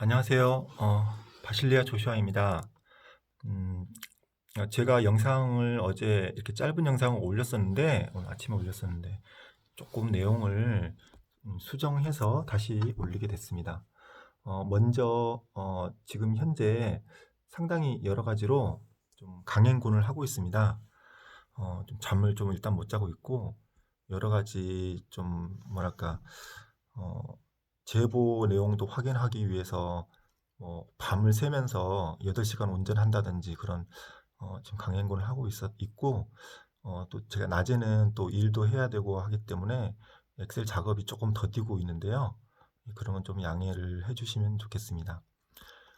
안녕하세요. 어, 바실리아 조슈아입니다. 음, 어, 제가 영상을 어제 이렇게 짧은 영상을 올렸었는데, 오늘 아침에 올렸었는데, 조금 내용을 음, 수정해서 다시 올리게 됐습니다. 어, 먼저, 어, 지금 현재 상당히 여러 가지로 좀 강행군을 하고 있습니다. 어, 좀 잠을 좀 일단 못 자고 있고, 여러 가지 좀, 뭐랄까, 어, 제보 내용도 확인하기 위해서 뭐 밤을 새면서 8시간 운전한다든지 그런 어, 지금 강행군을 하고 있었, 있고 어, 또 제가 낮에는 또 일도 해야 되고 하기 때문에 엑셀 작업이 조금 더디고 있는데요. 그런 건 좀 양해를 해주시면 좋겠습니다.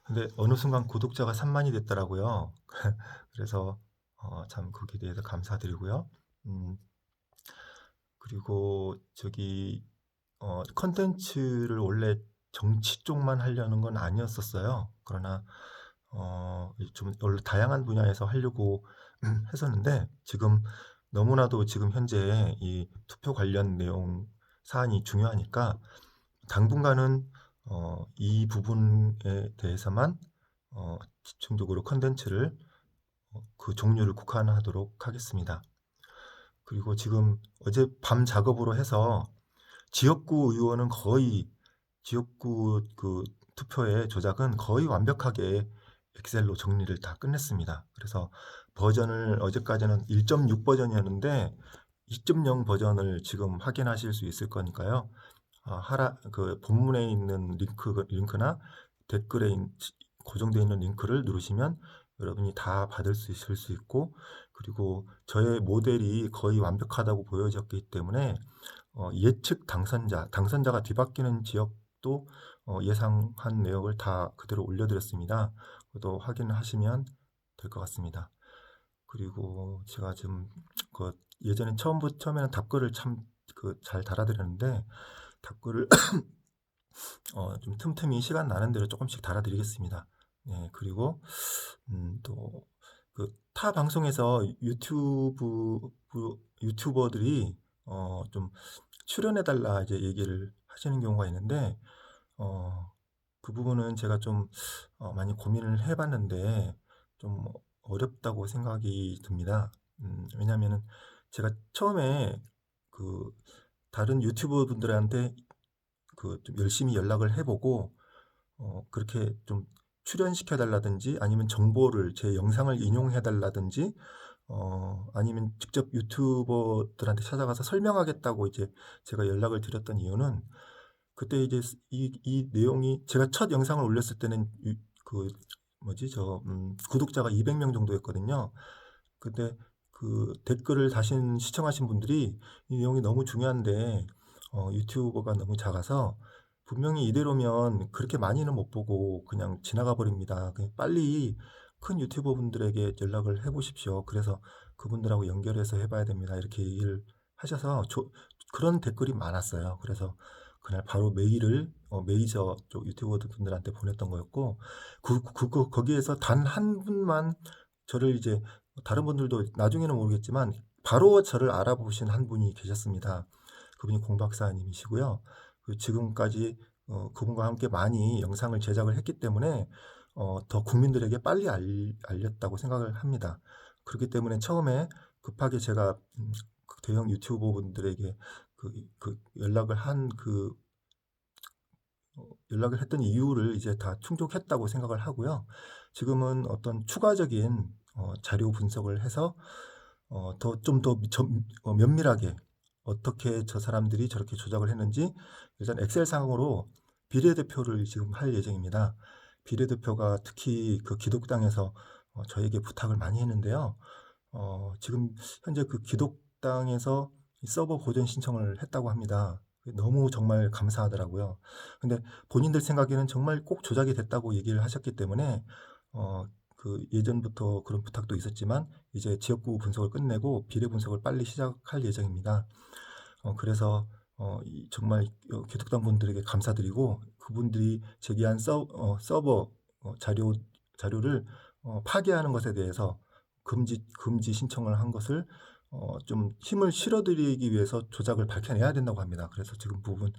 근데 어느 순간 구독자가 3만이 됐더라고요. 그래서 어, 참 거기에 대해서 감사드리고요. 음, 그리고 저기 어, 컨텐츠를 원래 정치 쪽만 하려는 건 아니었었어요. 그러나 어, 좀 원래 다양한 분야에서 하려고 했었는데 지금 너무나도 지금 현재 이 투표 관련 내용 사안이 중요하니까 당분간은 어, 이 부분에 대해서만 어, 집중적으로 컨텐츠를 어, 그 종류를 국한하도록 하겠습니다. 그리고 지금 어제 밤 작업으로 해서 지역구 의원은 거의 지역구 그 투표의 조작은 거의 완벽하게 엑셀로 정리를 다 끝냈습니다. 그래서 버전을 어제까지는 1.6 버전이었는데 2.0 버전을 지금 확인하실 수 있을 거니까요. 아, 하라 그 본문에 있는 링크 링크나 댓글에 인- 고정되어 있는 링크를 누르시면 여러분이 다 받을 수 있을 수 있고 그리고 저의 모델이 거의 완벽하다고 보여졌기 때문에 어, 예측 당선자, 당선자가 뒤바뀌는 지역도 어, 예상한 내역을 다 그대로 올려드렸습니다. 그것도 확인하시면 될 것 같습니다. 그리고 제가 지금 그 예전에 처음부터 처음에는 답글을 참 그 잘 달아드렸는데 답글을 어, 좀 틈틈이 시간 나는 대로 조금씩 달아드리겠습니다. 네, 그리고 음, 또그타 방송에서 유튜브 유튜버들이 어, 좀 출연해 달라 이제 얘기를 하시는 경우가 있는데 어, 그 부분은 제가 좀 어, 많이 고민을 해봤는데 좀 어렵다고 생각이 듭니다. 음, 왜냐면은 제가 처음에 그 다른 유튜버 분들한테 그 좀 열심히 연락을 해보고 어, 그렇게 좀 출연시켜 달라든지 아니면 정보를 제 영상을 인용해 달라든지 어, 아니면 직접 유튜버들한테 찾아가서 설명하겠다고 이제 제가 연락을 드렸던 이유는 그때 이제 이, 이 내용이 제가 첫 영상을 올렸을 때는 유- 그 뭐지 저 음, 구독자가 200명 정도였거든요. 근데 그 댓글을 다신 시청하신 분들이 이 내용이 너무 중요한데 어, 유튜버가 너무 작아서 분명히 이대로면 그렇게 많이는 못 보고 그냥 지나가 버립니다. 빨리 큰 유튜버 분들에게 연락을 해보십시오. 그래서 그분들하고 연결해서 해봐야 됩니다. 이렇게 얘기를 하셔서 조- 그런 댓글이 많았어요. 그래서 그날 바로 메일을 어, 메이저 쪽 유튜버 분들한테 보냈던 거였고 그, 그, 그 거기에서 단 한 분만 저를 이제 다른 분들도 나중에는 모르겠지만 바로 저를 알아보신 한 분이 계셨습니다. 그분이 공박사님이시고요. 그 지금까지 어, 그분과 함께 많이 영상을 제작을 했기 때문에 어, 더 국민들에게 빨리 알, 알렸다고 생각을 합니다. 그렇기 때문에 처음에 급하게 제가 음, 그 대형 유튜버 분들에게 그, 그 연락을 한그 어, 연락을 했던 이유를 이제 다 충족했다고 생각을 하고요. 지금은 어떤 추가적인 어, 자료 분석을 해서 어, 더 좀더 어, 면밀하게 어떻게 저 사람들이 저렇게 조작을 했는지 일단 엑셀 상으로 비례대표를 지금 할 예정입니다. 비례대표가 특히 그 기독당에서 어, 저에게 부탁을 많이 했는데요. 어, 지금 현재 그 기독당에서 이 서버 보존 신청을 했다고 합니다. 너무 정말 감사하더라고요. 근데 본인들 생각에는 정말 꼭 조작이 됐다고 얘기를 하셨기 때문에 어, 그 예전부터 그런 부탁도 있었지만 이제 지역구 분석을 끝내고 비례 분석을 빨리 시작할 예정입니다. 어, 그래서 어, 이 정말 어, 개독당 분들에게 감사드리고 그분들이 제기한 서, 어, 서버 어, 자료 자료를 어, 파괴하는 것에 대해서 금지 금지 신청을 한 것을 어, 좀 힘을 실어드리기 위해서 조작을 밝혀내야 된다고 합니다. 그래서 지금 부분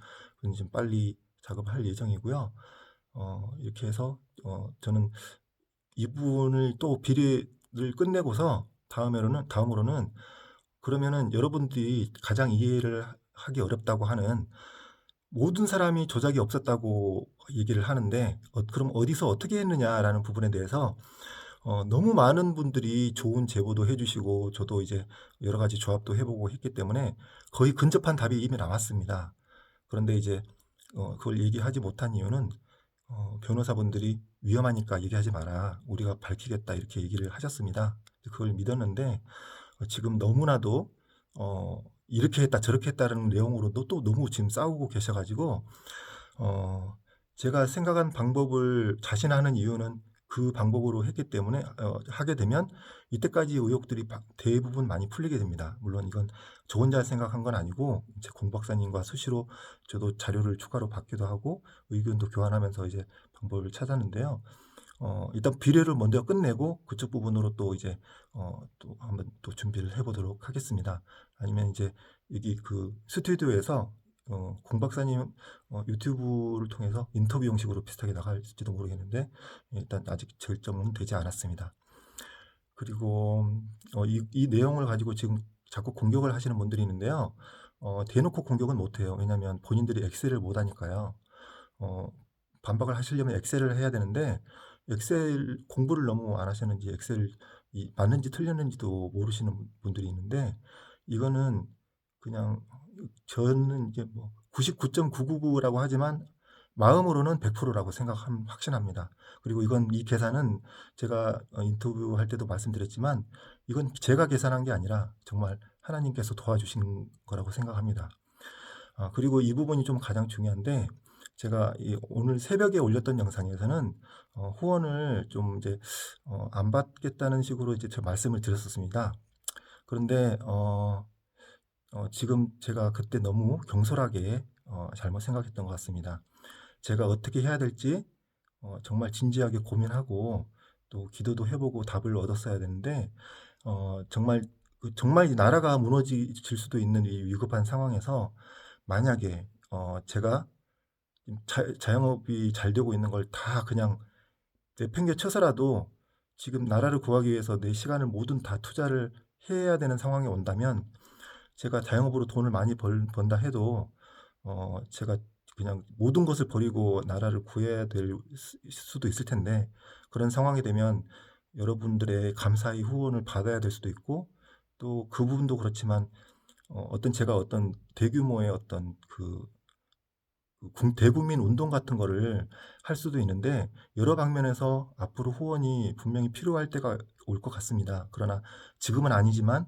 좀 빨리 작업할 예정이고요. 어 이렇게 해서 어 저는 이 부분을 또 비리를 끝내고서 다음으로는 다음으로는 그러면은 여러분들이 가장 이해를 하 하기 어렵다고 하는 모든 사람이 조작이 없었다고 얘기를 하는데 어 그럼 어디서 어떻게 했느냐라는 부분에 대해서 어 너무 많은 분들이 좋은 제보도 해 주시고 저도 이제 여러 가지 조합도 해 보고 했기 때문에 거의 근접한 답이 이미 나왔습니다. 그런데 이제 어 그걸 얘기하지 못한 이유는 어 변호사분들이 "위험하니까 얘기하지 마라. 우리가 밝히겠다." 이렇게 얘기를 하셨습니다. 그걸 믿었는데 어 지금 너무나도 어 이렇게 했다 저렇게 했다라는 내용으로도 또 너무 지금 싸우고 계셔 가지고 어 제가 생각한 방법을 자신하는 이유는 그 방법으로 했기 때문에 어 하게 되면 이때까지 의혹들이 바 대부분 많이 풀리게 됩니다. 물론 이건 저 혼자 생각한 건 아니고 이제 공 박사님과 수시로 저도 자료를 추가로 받기도 하고 의견도 교환하면서 이제 방법을 찾았는데요. 어 일단 비례를 먼저 끝내고 그쪽 부분으로 또 이제 어 또 한번 또 준비를 해 보도록 하겠습니다. 아니면 이제 여기 그 스튜디오에서 어 공 박사님 어 유튜브를 통해서 인터뷰 형식으로 비슷하게 나갈지도 모르겠는데 일단 아직 결정은 되지 않았습니다. 그리고 어 이 이 내용을 가지고 지금 자꾸 공격을 하시는 분들이 있는데요. 어 대놓고 공격은 못 해요. 왜냐하면 본인들이 엑셀을 못 하니까요. 어 반박을 하시려면 엑셀을 해야 되는데 엑셀 공부를 너무 안 하셨는지 엑셀 이 맞는지 틀렸는지도 모르시는 분들이 있는데 이거는 그냥 저는 이제 뭐 99.999라고 하지만 마음으로는 100% 라고 생각함 확신합니다. 그리고 이건 이 계산은 제가 어 인터뷰할 때도 말씀드렸지만 이건 제가 계산한 게 아니라 정말 하나님께서 도와주신 거라고 생각합니다. 아 그리고 이 부분이 좀 가장 중요한데 제가 이 오늘 새벽에 올렸던 영상에서는 어 후원을 좀 이제 어 안 받겠다는 식으로 이제 제가 말씀을 드렸었습니다. 그런데 어 어 지금 제가 그때 너무 경솔하게 어 잘못 생각했던 것 같습니다. 제가 어떻게 해야 될지 어 정말 진지하게 고민하고 또 기도도 해 보고 답을 얻었어야 되는데 어 정말 그 정말 이 나라가 무너질 수도 있는 이 위급한 상황에서 만약에 어 제가 음 자 자영업이 잘 되고 있는 걸 다 그냥 내팽개쳐서라도 지금 나라를 구하기 위해서 내 시간을 모든 다 투자를 해야 되는 상황이 온다면 제가 자영업으로 돈을 많이 벌 번다 해도 어 제가 그냥 모든 것을 버리고 나라를 구해야 될수 수도 있을 텐데 그런 상황이 되면 여러분들의 감사의 후원을 받아야 될 수도 있고 또 그 부분도 그렇지만 어 어떤 제가 어떤 대규모의 어떤 그 대국민 운동 같은 거를 할 수도 있는데 여러 방면에서 앞으로 후원이 분명히 필요할 때가 올 것 같습니다. 그러나 지금은 아니지만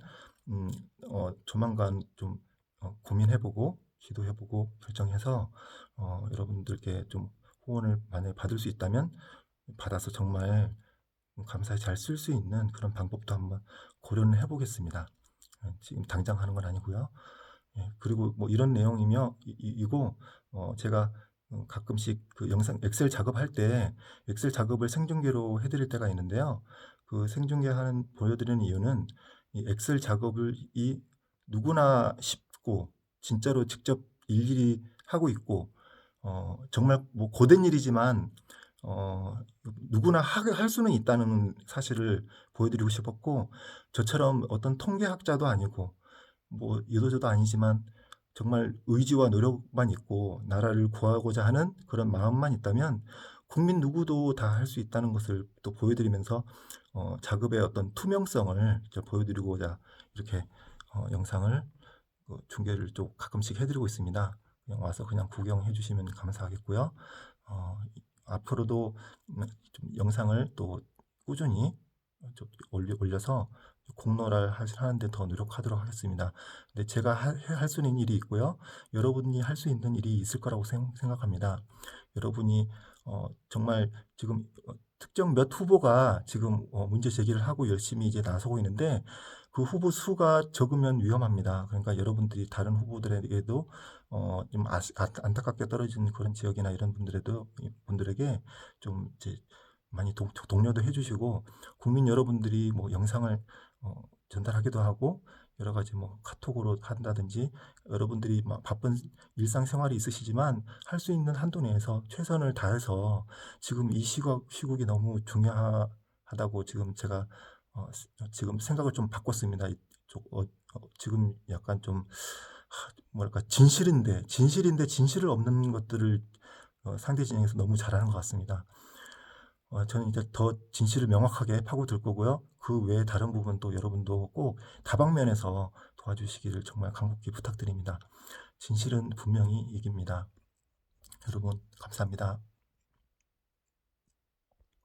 음 어 조만간 좀 어 고민해 보고 기도해 보고 결정해서 어 여러분들께 좀 후원을 만약에 받을 수 있다면 받아서 정말 음 감사히 잘 쓸 수 있는 그런 방법도 한번 고려는 해 보겠습니다. 예 지금 당장 하는 건 아니고요. 예 그리고 뭐 이런 내용이며 이고 어 제가 어 가끔씩 그 영상 엑셀 작업할 때 엑셀 작업을 생중계로 해 드릴 때가 있는데요. 그 생중계 하는 보여드리는 이유는 이 엑셀 작업을 이 누구나 쉽고 진짜로 직접 일일이 하고 있고 어 정말 뭐 고된 일이지만 어 누구나 할 수는 있다는 사실을 보여드리고 싶었고 저처럼 어떤 통계학자도 아니고 뭐 이도저도 아니지만 정말 의지와 노력만 있고 나라를 구하고자 하는 그런 마음만 있다면 국민 누구도 다 할 수 있다는 것을 또 보여드리면서 어 작업의 어떤 투명성을 보여드리고자 이렇게 어 영상을 그 중계를 좀 가끔씩 해 드리고 있습니다. 그냥 와서 그냥 구경해 주시면 감사하겠고요. 어이 앞으로도 음좀 영상을 또 꾸준히 어좀 올려 올려서 공로를 하시 하는 데 더 노력하도록 하겠습니다. 근데 제가 할 수 있는 일이 있고요. 여러분이 할 수 있는 일이 있을 거라고 생 생각합니다. 여러분이 어 정말 지금 어 특정 몇 후보가 지금 어 문제 제기를 하고 열심히 이제 나서고 있는데 그 후보 수가 적으면 위험합니다. 그러니까 여러분들이 다른 후보들에게도 어 좀 아 안타깝게 떨어진 그런 지역이나 이런 분들에도 이 분들에게 좀 이제 많이 동 독려도 해 주시고 국민 여러분들이 뭐 영상을 어 전달하기도 하고 여러 가지 뭐 카톡으로 한다든지 여러분들이 막 바쁜 일상생활이 있으시지만 할 수 있는 한도 내에서 최선을 다해서 지금 이 시각 시국이 너무 중요하다고 지금 제가 어스 지금 생각을 좀 바꿨습니다. 이쪽 어 어 지금 약간 좀하 뭐랄까 진실인데 진실인데 진실을 없는 것들을 어 상대 진영에서 너무 잘하는 것 같습니다. 어 저는 이제 더 진실을 명확하게 파고들 거고요. 그 외에 다른 부분도 여러분도 꼭 다방면에서 도와주시기를 정말 간곡히 부탁드립니다. 진실은 분명히 이깁니다. 여러분 감사합니다.